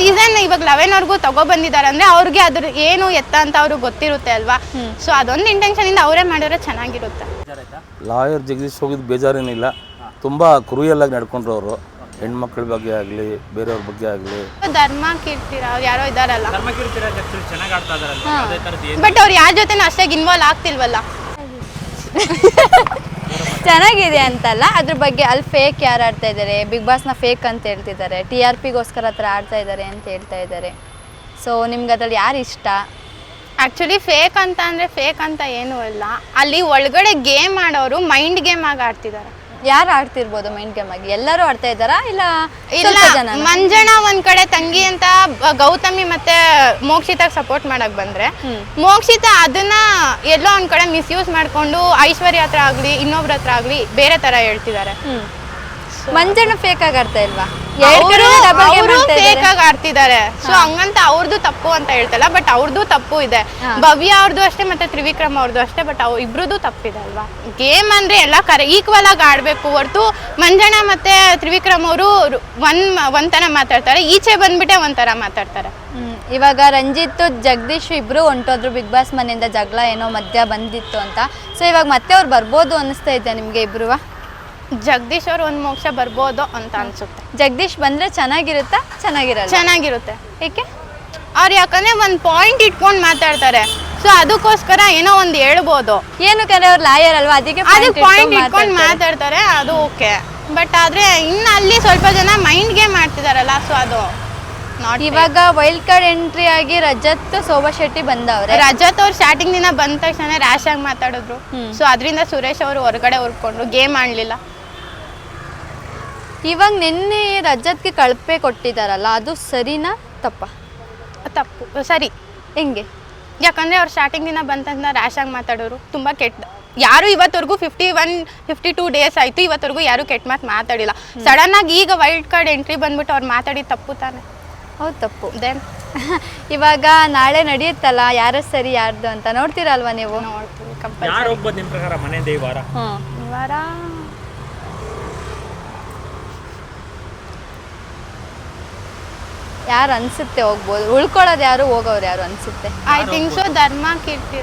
Season ಇವಾಗ eleven ಅವ್ರಿಗೂ ತಗೋ ಬಂದಿದ್ದಾರೆ ಅಂದ್ರೆ ಅವ್ರಿಗೆ ಅದ್ರ ಏನು ಎತ್ತ ಅಂತ ಅವ್ರಿಗೆ ಗೊತ್ತಿರುತ್ತೆ ಅಲ್ವಾ? ಸೊ ಅದೊಂದು ಇಂಟೆನ್ಷನ್ ಇಂದ ಅವರೇ ಮಾಡಿದ್ರೆ ಚೆನ್ನಾಗಿರುತ್ತೆ. ಲಾಯರ್ ಜಗದೀಶ್ ಹೋಗಿದ್ದು ಬೇಜಾರೇನಿಲ್ಲ. ತುಂಬ ಕ್ರೂಯಲ್ಲಾಗಿ ನಡ್ಕೊಂಡ್ರು ಅವರು. ಹೆಣ್ಮಕ್ಳ ಬಗ್ಗೆ ಆಗಲಿ ಬೇರೆಯವ್ರ ಬಗ್ಗೆ ಆಗಲಿ. ಧರ್ಮ ಅವ್ರು ಯಾರೋ ಇದಾರಲ್ಲ ಬಟ್ ಅವ್ರು ಯಾರ ಜೊತೆ ಅಷ್ಟಾಗಿ ಇನ್ವಾಲ್ವ್ ಆಗ್ತಿಲ್ವಲ್ಲ? ಚೆನ್ನಾಗಿದೆ ಅಂತಲ್ಲ, ಅದ್ರ ಬಗ್ಗೆ ಅಲ್ಲಿ ಫೇಕ್ ಯಾರು ಆಡ್ತಾ ಇದ್ದಾರೆ ಬಿಗ್ ಬಾಸ್ನ ಫೇಕ್ ಅಂತ ಹೇಳ್ತಿದ್ದಾರೆ ಟಿ ಆರ್ ಪಿಗೋಸ್ಕರ ಹತ್ರ ಆಡ್ತಾ ಇದ್ದಾರೆ ಅಂತ ಹೇಳ್ತಾ ಇದ್ದಾರೆ ಸೊ ನಿಮ್ಗೆ ಅದ್ರಲ್ಲಿ ಯಾರು ಇಷ್ಟ? ಆಕ್ಚುಲಿ ಫೇಕ್ ಅಂತ ಅಂದರೆ ಫೇಕ್ ಅಂತ ಏನೂ ಇಲ್ಲ ಅಲ್ಲಿ ಒಳಗಡೆ ಗೇಮ್ ಆಡೋರು ಮೈಂಡ್ ಗೇಮ್ ಆಗಿ ಆಡ್ತಿದ್ದಾರೆ ಯಾರು ಆಡ್ತಿರ್ಬೋದು ಮೈಂಡ್ ಗೇಮ್ ಆಗಿ? ಎಲ್ಲರೂ ಆಡ್ತಾ ಇದ್ದಾರಾ? ಇಲ್ಲ ಇಲ್ಲ ಸ್ವಲ್ಪ ಜನ ಮಂಜಣ್ಣ ಒಂದ್ ಕಡೆ ತಂಗಿ ಅಂತ ಬ- ಗೌತಮಿ ಮತ್ತೆ ಮೋಕ್ಷಿತಾಗ್ ಸಪೋರ್ಟ್ ಮಾಡಕ್ ಬಂದ್ರೆ ಮೋಕ್ಷಿತ ಅದನ್ನ ಎಲ್ಲೋ ಒಂದ್ ಕಡೆ ಮಿಸ್ಯೂಸ್ ಮಾಡ್ಕೊಂಡು ಐಶ್ವರ್ಯ ಹತ್ರ ಆಗ್ಲಿ ಇನ್ನೊಬ್ರ ಹತ್ರ ಆಗ್ಲಿ ಬೇರೆ ತರ ಹೇಳ್ತಿದ್ದಾರೆ. ಮಂಜಣ್ಣ ಫೇಕ್ ಆಗಿ ಆಡ್ತಾ ಇಲ್ವಾ? ಫೇಕ್ ಆಗಿ ಆಡ್ತಿದ್ದಾರೆ. ಸೊ ಹಂಗಂತ ಅವ್ರದ್ದು ತಪ್ಪು ಅಂತ ಹೇಳ್ತಲ್ಲ ಬಟ್ ಅವ್ರದ್ದು ತಪ್ಪು ಇದೆ. ಭವ್ಯ ಅವ್ರದ್ದು ಅಷ್ಟೇ ಮತ್ತೆ ತ್ರಿವಿಕ್ರಮ್ ಅವ್ರದ್ದು ಅಷ್ಟೇ ಬಟ್ ಅವ್ ಇಬ್ರದ್ದು ತಪ್ಪಿದೆ ಅಲ್ವಾ? ಗೇಮ್ ಅಂದ್ರೆ ಎಲ್ಲ ಕರೆ ಈಕ್ವಲ್ ಆಗಿ ಆಡ್ಬೇಕು ಹೊರತು ಮಂಜಣ್ಣ ಮತ್ತೆ ತ್ರಿವಿಕ್ರಮ್ ಅವರು ಒಂದ್ ಒಂಥರ ಮಾತಾಡ್ತಾರೆ. ಈಚೆ ಬಂದ್ಬಿಟ್ಟೆ ಒಂಥರ ಮಾತಾಡ್ತಾರೆ. ಹ್ಮ್. ಇವಾಗ ರಂಜಿತ್ ಜಗದೀಶ್ ಇಬ್ರು ಹೊಂಟೋದ್ರು ಬಿಗ್ ಬಾಸ್ ಮನೆಯಿಂದ ಜಗಳ ಏನೋ ಮಧ್ಯ ಬಂದಿತ್ತು ಅಂತ. ಸೊ ಇವಾಗ ಮತ್ತೆ ಅವ್ರು ಬರ್ಬೋದು ಅನಿಸ್ತಾ ಇದೆ ನಿಮ್ಗೆ ಇಬ್ರು ಜಗದೀಶ್ ಅವ್ರು ಒಂದ್ ಮೋಕ್ಷ ಬರ್ಬೋದು ಅಂತ ಅನ್ಸುತ್ತೆ. ಜಗದೀಶ್ ಬಂದ್ರೆ ಚೆನ್ನಾಗಿರುತ್ತಾ? ಚೆನ್ನಾಗಿರಲ್ಲ. ಚೆನ್ನಾಗಿರುತ್ತೆ. ಏಕೆ? ಅವ್ರು ಯಾಕಂದ್ರೆ ಒಂದ್ ಪಾಯಿಂಟ್ ಇಟ್ಕೊಂಡು ಮಾತಾಡ್ತಾರೆ. ಸೊ ಅದಕ್ಕೋಸ್ಕರ ಏನೋ ಒಂದ್ ಹೇಳ್ಬೋದು. ಕರೆ ಅವ್ರು ಲಾಯರ್ ಅಲ್ವಾ? ಅದಕ್ಕೆ ಅದಕ್ಕೆ ಪಾಯಿಂಟ್ ಇಟ್ಕೊಂಡ್ ಮಾತಾಡ್ತಾರೆ. ಅದು ಓಕೆ ಬಟ್ ಆದ್ರೆ ಇನ್ನು ಅಲ್ಲಿ ಸ್ವಲ್ಪ ಜನ ಮೈಂಡ್ ಗೇಮ್ ಮಾಡ್ತಿದಾರಲ್ಲ ಸೊ ಅದು ನಾಟ್ ಇವಾಗ ವೈಲ್ಡ್ ಕಾರ್ಡ್ ಎಂಟ್ರಿ ಆಗಿ ರಜತ್ ಶೋಭಾ ಶೆಟ್ಟಿ ಬಂದವ್ರೆ. ರಜತ್ ಅವ್ರು ಸ್ಟಾರ್ಟಿಂಗ್ ದಿನ ಬಂದ ತಕ್ಷಣ ರ್ಯಾಶ್ ಆಗಿ ಮಾತಾಡಿದ್ರು. ಸೊ ಅದರಿಂದ ಸುರೇಶ್ ಅವರು ಹೊರಗಡೆ ಹುರ್ಕೊಂಡ್ರು ಗೇಮ್ ಆಡ್ಲಿಲ್ಲ. ಇವಾಗ ನಿನ್ನೆ ರಜತ್ಗೆ ಕಳಪೆ ಕೊಟ್ಟಿದ್ದಾರಲ್ಲ ಅದು ಸರಿನಾ ತಪ್ಪ? ತಪ್ಪು. ಸರಿ. ಹೆಂಗೆ? ಯಾಕಂದ್ರೆ ಅವ್ರು ಸ್ಟಾರ್ಟಿಂಗ್ ದಿನ ಬಂದ ತಕ್ಷಣ ರ್ಯಾಶ್ ಆಗಿ ಮಾತಾಡೋರು. ತುಂಬಾ ಕೆಟ್ಟ. ಯಾರು ಇವತ್ತವರೆಗೂ fifty one fifty two days ಆಯ್ತು. ಇವತ್ತವರೆಗೂ ಯಾರು ಕೆಟ್ಟ ಮಾತು ಮಾತಾಡಿಲ್ಲ. ಸಡನ್ ಆಗಿ ಈಗ ವೈಲ್ಡ್ ಕಾರ್ಡ್ ಎಂಟ್ರಿ ಬಂದ್ಬಿಟ್ಟು ಅವ್ರು ಮಾತಾಡಿ ತಪ್ಪು ತಾನೆ. ಹೌದು ತಪ್ಪು. ದೆನ್ ಇವಾಗ ನಾಳೆ ನಡೆಯುತ್ತಲ್ಲ ಯಾರ ಸರಿ ಯಾರ್ದು ಅಂತ ನೋಡ್ತೀರಲ್ವಾ ನೀವು? ನೋಡ್ತೀವಿ ಕಂಪಲ್ಸರಿ ಯಾರು ಒಬ್ಬ ನಿಮ್ಮ ಪ್ರಕಾರ ಮನೆಯಿಂದ ಈ ವಾರ ಹ್ಮ್ ಈ ವಾರ ಯಾರು ಅನ್ಸುತ್ತೆ ಹೋಗ್ಬೋದು? ಉಳ್ಕೊಳ್ಳೋದು ಯಾರು ಹೋಗೋರು ಯಾರು ಅನ್ಸುತ್ತೆ? ಐ ಥಿಂಕ್ ಸೊ ಧರ್ಮ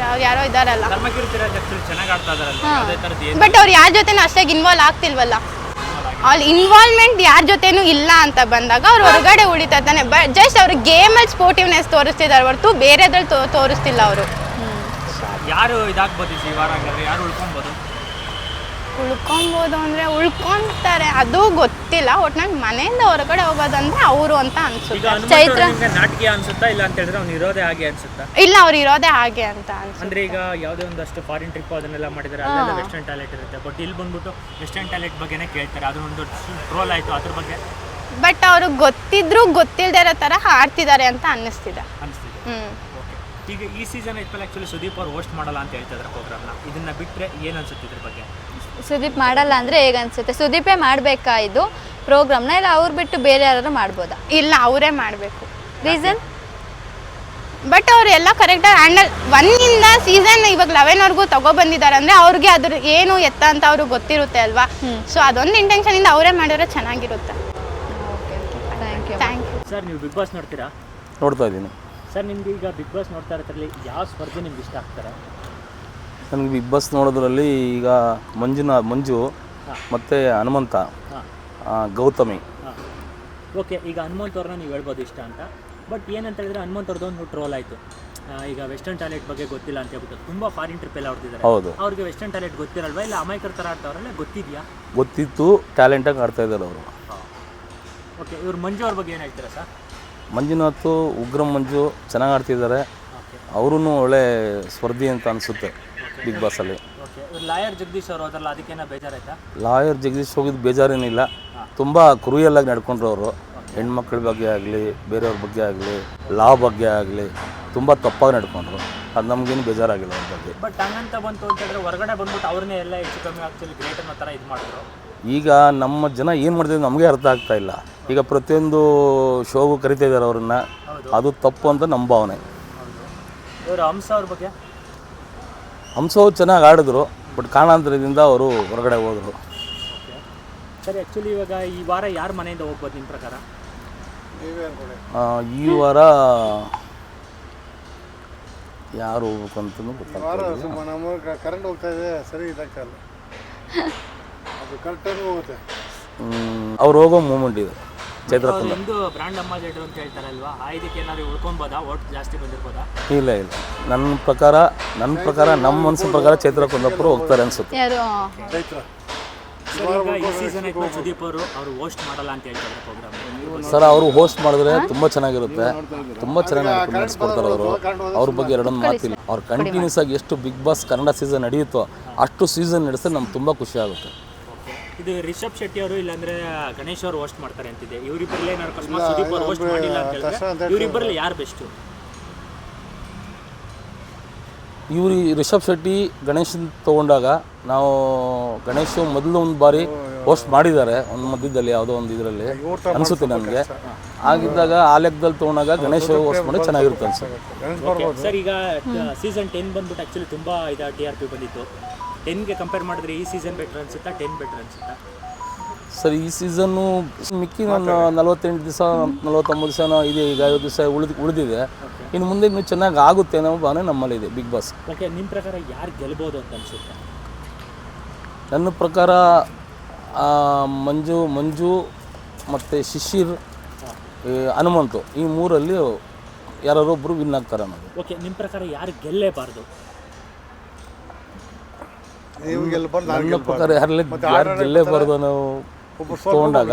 ಅವ್ರು ಯಾರೋ ಇದಾರಲ್ಲ ಚೆನ್ನಾಗಿ ಆಡ್ತಾ ಇದಾರಲ್ಲ ಏನು ಬಟ್ ಅವ್ರು ಯಾರ ಜೊತೆನೂ ಅಷ್ಟಾಗಿ ಇನ್ವಾಲ್ವ್ ಆಗ್ತಿಲ್ವಲ್ಲ? ಅಲ್ಲಿ ಇನ್ವಾಲ್ವ್ಮೆಂಟ್ ಯಾರ ಜೊತೆನೂ ಇಲ್ಲ ಅಂತ ಬಂದಾಗ ಅವ್ರು ಹೊರಗಡೆ ಉಳಿತಾ ತಾನೆ ಬಟ್ ಜಸ್ಟ್ ಅವ್ರು ಗೇಮಲ್ಲಿ ಸ್ಪೋರ್ಟಿವ್ನೆಸ್ ತೋರಿಸ್ತಿದ್ದಾರೆ ಹೊರತು ಬೇರೆದ್ರಲ್ಲಿ ತೋ ತೋರಿಸ್ತಿಲ್ಲ ಅವರು. ಯಾರು ಇದಾಗ್ಬೋದು ಈ ವಾರ ಹಂಗಾದ್ರೆ ಯಾರು ಉಳ್ಕೊಬೋದು ಉಳ್ಕೊಬೋದು ಅಂದರೆ ಉಳ್ಕೊಂತಾರೆ ಅದು ಗೊತ್ತಿಲ್ಲ. ಒಟ್ನಲ್ಲಿ ಮನೆಯಿಂದ ಹೊರಗಡೆ ಹೋಗೋದಂದ್ರೆ ಅವರು ಅಂತ ಅನ್ಸುತ್ತೆ. ಚೈತ್ರ? ನಾಟಕೀಯ ಅನ್ಸುತ್ತಾ ಇಲ್ಲ ಅಂತ ಹೇಳಿದ್ರೆ ಅವ್ನು ಇರೋದೇ ಹಾಗೆ ಅನ್ಸುತ್ತಾ? ಇಲ್ಲ ಅವ್ರು ಇರೋದೇ ಹಾಗೆ ಅಂತ ಅನ್ಸುತ್ತೆ. ಅಂದ್ರೆ ಈಗ ಯಾವುದೇ ಒಂದಷ್ಟು ಫಾರಿನ್ ಟ್ರಿಪ್ ಅದನ್ನೆಲ್ಲ ಮಾಡಿದ್ದಾರೆ ಅಲ್ಲೆಲ್ಲ ವೆಸ್ಟರ್ನ್ ಟ್ಯಾಲೆಂಟ್ ಇರುತ್ತೆ. ಬಟ್ ಇಲ್ಲಿ ಬಂದ್ಬಿಟ್ಟು ವೆಸ್ಟರ್ನ್ ಟ್ಯಾಲೆಂಟ್ ಬಗ್ಗೆನೇ ಕೇಳ್ತಾರೆ. ಅದೊಂದು ಟ್ರೋಲ್ ಆಯ್ತು. ಅದ್ರ ಬಗ್ಗೆ ಬಟ್ ಅವ್ರಿಗೆ ಗೊತ್ತಿದ್ರು ಗೊತ್ತಿಲ್ಲದೆ ಇರೋ ಥರ ಆಡ್ತಿದ್ದಾರೆ ಅಂತ ಅನ್ನಿಸ್ತಿದೆ. ಅನಿಸ್ತಿದೆ ಓಕೆ ಈಗ ಈ ಸೀಸನ್ ಇಟ್ಮೇಲೆ ಆ್ಯಕ್ಚುಲಿ ಸುದೀಪ್ ಅವ್ರು ಹೋಸ್ಟ್ ಮಾಡಲ್ಲ ಅಂತ ಹೇಳ್ತಾ ಇದ್ದಾರೆ ಪ್ರೋಗ್ರಾಮ್ನ ಇದನ್ನ ಬಿಟ್ಟರೆ ಏನು ಅನ್ಸುತ್ತೆ ಇದ್ರ ಬಗ್ಗೆ? ಸುದೀಪ್ ಮಾಡಲ್ಲ ಅಂದ್ರೆ ಹೇಗನ್ಸುತ್ತೆ ಸುದೀಪೇ ಮಾಡ್ಬೇಕಾ ಇದು ಪ್ರೋಗ್ರಾಮ್ನ ಇಲ್ಲ ಅವ್ರು ಬಿಟ್ಟು ಬೇರೆ ಯಾರು ಮಾಡ್ಬೋದಾ? ಇಲ್ಲ ಅವರೇ ಮಾಡಬೇಕು. ರೀಸನ್? ಬಟ್ ಅವ್ರು ಎಲ್ಲ ಕರೆಕ್ಟಾಗಿ ಹ್ಯಾಂಡಲ್ ಒನ್ನಿಂದ ಸೀಸನ್ ಇವಾಗ ಲೆವೆನ್ವರೆಗೂ ತಗೋ ಬಂದಿದ್ದಾರೆ ಅಂದ್ರೆ ಅವ್ರಿಗೆ ಅದ್ರ ಏನು ಎತ್ತ ಅಂತ ಅವ್ರಿಗೆ ಗೊತ್ತಿರುತ್ತೆ ಅಲ್ವಾ? ಸೊ ಅದೊಂದು ಇಂಟೆನ್ಷನಿಂದ ಅವರೇ ಮಾಡಿದ್ರೆ ಚೆನ್ನಾಗಿರುತ್ತೆ. Thank you thank you sir ನೀವು ಬಿಗ್ ಬಾಸ್ ನೋಡ್ತೀರಾ? ನೋಡ್ತಾ ಇದ್ದೀನಿ. ಸರ್ ನಿಮ್ಗೆ ಈಗ ಬಿಗ್ ಬಾಸ್ ನೋಡ್ತಾ ಇರೋದ್ರಲ್ಲಿ ಯಾವ ಸ್ಪರ್ಧೆ ನಿಮ್ಗೆ ಇಷ್ಟ ಆಗ್ತಾರೆ? ನನಗೆ ಬಿಗ್ ಬಾಸ್ ನೋಡೋದ್ರಲ್ಲಿ ಈಗ ಮಂಜುನ ಮಂಜು ಮತ್ತು ಹನುಮಂತ ಗೌತಮಿ. ಓಕೆ ಈಗ ಹನುಮಂತ್ ಅವ್ರನ್ನ ನೀವು ಹೇಳ್ಬೋದು ಇಷ್ಟ ಅಂತ. ಬಟ್ ಏನಂತ ಹೇಳಿದ್ರೆ ಹನುಮಂತ್ ಅವ್ರದ್ದು ಒಂದು ಟ್ರೋಲ್ ಆಯಿತು. ಈಗ ವೆಸ್ಟರ್ನ್ ಟ್ಯಾಲೆಂಟ್ ಬಗ್ಗೆ ಗೊತ್ತಿಲ್ಲ ಅಂತ ಹೇಳ್ಬಿಟ್ಟು ತುಂಬ ಫಾರಿನ್ ಟ್ರಿಪ್ ಎಲ್ಲ ಹೊಡೆದಿದ್ದಾರೆ ಹೌದು. ಅವ್ರಿಗೆ ವೆಸ್ಟರ್ನ್ ಟ್ಯಾಲೆಂಟ್ ಗೊತ್ತಿರಲ್ವಾ? ಇಲ್ಲ ಅಮಾಯಕರ ಥರ ಆಡ್ತಾವ್ರಲ್ಲ ಗೊತ್ತಿದೆಯಾ? ಗೊತ್ತಿತ್ತು ಟ್ಯಾಲೆಂಟಾಗಿ ಆಡ್ತಾ ಇದ್ದಾರೆ ಅವರು. ಓಕೆ ಇವ್ರು ಮಂಜು ಅವ್ರ ಬಗ್ಗೆ ಏನು ಹೇಳ್ತೀರಾ ಸರ್? ಮಂಜುನಾಥ್ ಉಗ್ರಂ ಮಂಜು ಚೆನ್ನಾಗಿ ಆಡ್ತಿದ್ದಾರೆ. ಅವರೂ ಒಳ್ಳೆ ಸ್ಪರ್ಧಿ ಅಂತ ಅನಿಸುತ್ತೆ. ಬಿಗ್ ಬಾಸಲ್ಲಿ ಓಕೆ ಲಾಯರ್ ಜಗದೀಶ್ ಅವರು ಅದರಲ್ಲಿ ಅದಕ್ಕೇನೋ ಬೇಜಾರಾಯ್ತಾ? ಲಾಯರ್ ಜಗದೀಶ್ ಹೋಗಿದ್ದು ಬೇಜಾರೇನಿಲ್ಲ. ತುಂಬ ಕ್ರೂಯಲ್ಲಾಗಿ ನಡ್ಕೊಂಡ್ರು ಅವರು. ಹೆಣ್ಮಕ್ಳ ಬಗ್ಗೆ ಆಗಲಿ ಬೇರೆಯವ್ರ ಬಗ್ಗೆ ಆಗಲಿ ಲಾ ಬಗ್ಗೆ ಆಗಲಿ ತುಂಬ ತಪ್ಪಾಗಿ ನಡ್ಕೊಂಡ್ರು. ಅದು ನಮಗೇನು ಬೇಜಾರಾಗಿಲ್ಲ ಅವ್ರ ಬಗ್ಗೆ. ಬಟ್ ಹಂಗಂತ ಬಂತು ಅಂತಂದ್ರೆ ಹೊರಗಡೆ ಬಂದ್ಬಿಟ್ಟು ಅವ್ರನ್ನೇ ಎಲ್ಲ ಹೆಚ್ಚು ಕಮ್ಮಿ ಆಕ್ಚುಲಿ ಗ್ರೇಟ್ ಅನ್ನೋ ಥರ ಇದು ಮಾಡಿದ್ರು. ಈಗ ನಮ್ಮ ಜನ ಏನು ಮಾಡ್ತಿದ್ರು ನಮಗೆ ಅರ್ಥ ಆಗ್ತಾ ಇಲ್ಲ. ಈಗ ಪ್ರತಿಯೊಂದು ಶೋಗೂ ಕರಿತಾ ಇದ್ದಾರೆ ಅವ್ರನ್ನ. ಅದು ತಪ್ಪು ಅಂತ ನಮ್ಮ ಭಾವನೆ. ಇವರು ಹಂಸ ಅವ್ರ ಬಗ್ಗೆ? ಹಂಸವು ಚೆನ್ನಾಗಿ ಆಡಿದ್ರು ಬಟ್ ಕಾರಣಾಂತರದಿಂದ ಅವರು ಹೊರಗಡೆ ಹೋದರು. ಓಕೆ ಸರಿ ಆ್ಯಕ್ಚುಲಿ ಇವಾಗ ಈ ವಾರ ಯಾರು ಮನೆಯಿಂದ ಹೋಗ್ಬೋದು ನಿಮ್ಮ ಪ್ರಕಾರ? ಆ, ಈ ವಾರ ಯಾರು ಹೋಗ್ಬೇಕು ಅಂತಲೂ ಗೊತ್ತಾಗ್ತಿಲ್ಲ ನಮ್ಮ ಕರೆಂಟ್ ಹೋಗ್ತಾ ಇದೆ ಸರಿ ಇದಾಗ್ತಲ್ಲ ಅದು ಕರೆಕ್ಟಾಗಿ ಹೋಗುತ್ತೆ. ಅವ್ರು ಹೋಗೋ ಮೂಮೆಂಟ್ ಇದೆ. ಚೈತ್ರ ಅವ್ರು ಎಂದು ಬ್ರಾಂಡ್ ಅಂಬಾಸಿಡರ್ ಅಂತ ಹೇಳ್ತಾರಲ್ವಾ? ಆ ಇದಕ್ಕೆ ಏನಾದ್ರು ಉಳ್ಕೊಬೋದಾ ಓಟ್ ಜಾಸ್ತಿ ಬಂದಿರ್ಬೋದಾ? ಇಲ್ಲ ಇಲ್ಲ. ನನ್ನ ಪ್ರಕಾರ ನನ್ನ ಪ್ರಕಾರ ನಮ್ಮ ಮನಸ್ಸಿನ ಪ್ರಕಾರ ಚೈತ್ರ ಕುಂದಪ್ಪರು ಹೋಗ್ತಾರೆ ಅನ್ಸುತ್ತೆ. ಯಾರು? ಚೈತ್ರ. ಸರ್ ಈಗ ಈ ಸೀಸನ್ ಸುದೀಪ್ ಅವರು ಅವರು ಹೋಸ್ಟ್ ಮಾಡಲ್ಲ ಅಂತ ಹೇಳ್ತಾರೆ ಪ್ರೋಗ್ರಾಮ್ ಸರ್ ಅವರು ಹೋಸ್ಟ್ ಮಾಡಿದ್ರೆ ತುಂಬ ಚೆನ್ನಾಗಿರುತ್ತೆ. ತುಂಬ ಚೆನ್ನಾಗಿ ನಡೆಸ್ಕೊಡ್ತಾರೆ ಅವರು. ಅವ್ರ ಬಗ್ಗೆ ಎರಡೊಂದು ಮಾತಿಲ್ಲ. ಅವ್ರು ಕಂಟಿನ್ಯೂಸ್ ಆಗಿ ಎಷ್ಟು ಬಿಗ್ ಬಾಸ್ ಕನ್ನಡ ಸೀಸನ್ ನಡೆಯುತ್ತೋ ಅಷ್ಟು ಸೀಸನ್ ನಡೆಸಿದ್ರೆ ನಮ್ಗೆ ತುಂಬ ಖುಷಿ ಆಗುತ್ತೆ. ಇದು ರಿಷಬ್ ಶೆಟ್ಟಿ ಅವರು ಇಲ್ಲಾಂದ್ರೆ ಗಣೇಶ್ ಅವರು ಹೋಸ್ಟ್ ಮಾಡ್ತಾರೆ ಅಂತಿದೆ. ಇವರಿಬ್ಬರಲ್ಲಿ ಏನಾದ್ರು ಅಕಸ್ಮಾತ್ ಸುದೀಪ್ ಅವರು ಹೋಸ್ಟ್ ಮಾಡಿಲ್ಲ ಅಂತ ಹೇಳಿದ್ರೆ ಇವರಿಬ್ಬರಲ್ಲಿ ಯಾರು ಬೆಸ್ಟ್ ಇವ್ರು ರಿಷಬ್ ಶೆಟ್ಟಿ ಗಣೇಶನ್ ತಗೊಂಡಾಗ ನಾವು ಗಣೇಶ್ ಮೊದಲು ಒಂದು ಬಾರಿ ಹೋಸ್ಟ್ ಮಾಡಿದ್ದಾರೆ. ಒಂದು ಮಧ್ಯದಲ್ಲಿ ಯಾವುದೋ ಒಂದು ಇದರಲ್ಲಿ ಅನಿಸುತ್ತೆ ನನಗೆ ಆಗಿದ್ದಾಗ ಆ ಲೆಕ್ಕದಲ್ಲಿ ತೊಗೊಂಡಾಗ ಗಣೇಶ್ ಹೋಸ್ಟ್ ಮಾಡಿ ಚೆನ್ನಾಗಿರುತ್ತೆ ಅನ್ಸುತ್ತೆ. ಸರ್ ಈಗ ಸೀಸನ್ ಟೆನ್ ಬಂದ್ಬಿಟ್ಟು ಆ್ಯಕ್ಚುಲಿ ತುಂಬಾ ಇದು ಟಿ ಆರ್ ಪಿ ಬಂದಿತ್ತು. ಟೆನ್ಗೆ ಕಂಪೇರ್ ಮಾಡಿದ್ರೆ ಈ ಸೀಸನ್ ಬೆಟರ್ ಅನ್ಸುತ್ತಾ ಟೆನ್ ಬೆಟರ್ ಅನ್ಸುತ್ತಾ? ಸರ್ ಈ ಸೀಸನ್ನು ಮಿಕ್ಕಿ ನಾನು ನಲವತ್ತೆಂಟು ದಿವಸ ನಲವತ್ತೊಂಬತ್ತು ದಿವಸ ಇದೆ ಈಗ ಐವತ್ತು ದಿವಸ ಉಳಿದು ಉಳಿದಿದೆ. ಇನ್ನು ಮುಂದೆ ಇನ್ನೂ ಚೆನ್ನಾಗಿ ಆಗುತ್ತೆ ಅನ್ನೋ ಭಾವನೆ ನಮ್ಮಲ್ಲಿದೆ ಬಿಗ್ ಬಾಸ್ ಓಕೆ ನಿಮ್ಮ ಪ್ರಕಾರ ಯಾರು ಗೆಲ್ಬೋದು ಅಂತ ಅನಿಸುತ್ತೆ? ನನ್ನ ಪ್ರಕಾರ ಮಂಜು ಮಂಜು ಮತ್ತು ಶಿಶಿರ್ ಹನುಮಂತು ಈ ಮೂರಲ್ಲಿ ಯಾರೊಬ್ಬರು ವಿನ್ ಆಗ್ತಾರೆ ಅನ್ನೋದು. ಓಕೆ ನಿಮ್ಮ ಪ್ರಕಾರ ಯಾರು ಗೆಲ್ಲೇಬಾರ್ದು? ನನ್ನ ಪ್ರಕಾರ ಯಾರಲ್ಲಿ ಮತ್ತೆ ಯಾರು ಗೆಲ್ಲೇಬಾರ್ದು ನಾವು ತೊಗೊಂಡಾಗ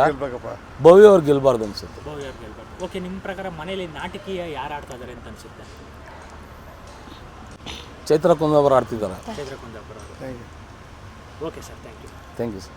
ಭವ್ಯ ಅವ್ರು ಗೆಲ್ಬಾರ್ದು ಅನ್ಸುತ್ತೆ. ಗೆಲ್ಬಾರ್ದು. ಓಕೆ ನಿಮ್ಮ ಪ್ರಕಾರ ಮನೇಲಿ ನಾಟಕೀಯ ಯಾರು ಆಡ್ತಾ ಇದಾರೆ ಅಂತ ಅನ್ಸುತ್ತೆ? ಚೈತ್ರ ಕುಂದಾಪುರ ಆಡ್ತಿದ್ದಾರೆ. ಚೈತ್ರ ಕುಂದಾಪುರ ಅವರು. Thank you okay sir thank you thank you sir